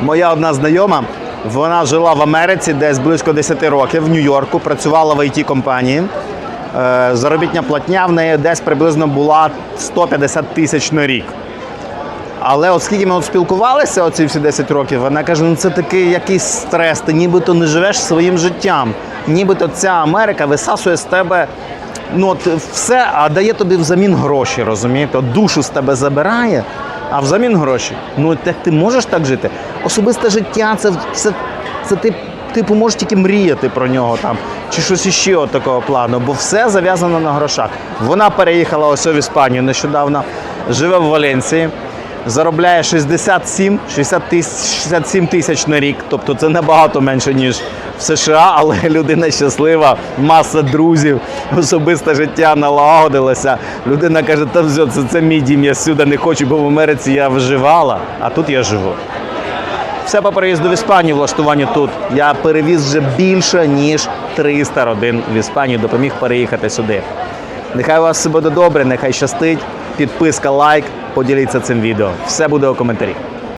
Моя одна знайома, вона жила в Америці десь близько 10 років в Нью-Йорку, працювала в it компанії Е, Заробітня платня в неї десь приблизно була 150 тисяч на рік. Але оскільки ми от спілкувалися оці всі 10 років, вона каже: ну це такий якийсь стрес, ти нібито не живеш своїм життям. Нібито ця Америка висасує з тебе ну, от все, а дає тобі взамін гроші, розумієте? От душу з тебе забирає, а взамін гроші. Ну так ти можеш так жити? Особисте життя це, це, це ти. Типу, можеш тільки мріяти про нього там, чи щось іще от такого плану, бо все зав'язано на грошах. Вона переїхала ось в Іспанію нещодавно, живе в Валенції, заробляє 67, 60 тисяч, 67 тисяч на рік. Тобто це набагато менше, ніж в США, але людина щаслива, маса друзів, особисте життя налагодилося. Людина каже, та все, це, це мій дім, я сюди не хочу, бо в Америці я виживала, а тут я живу. Все по переїзду в Іспанію, влаштуванню тут. Я перевіз вже більше, ніж 300 родин в Іспанію, допоміг переїхати сюди. Нехай у вас все буде добре, нехай щастить. Підписка, лайк, поділіться цим відео. Все буде у коментарі.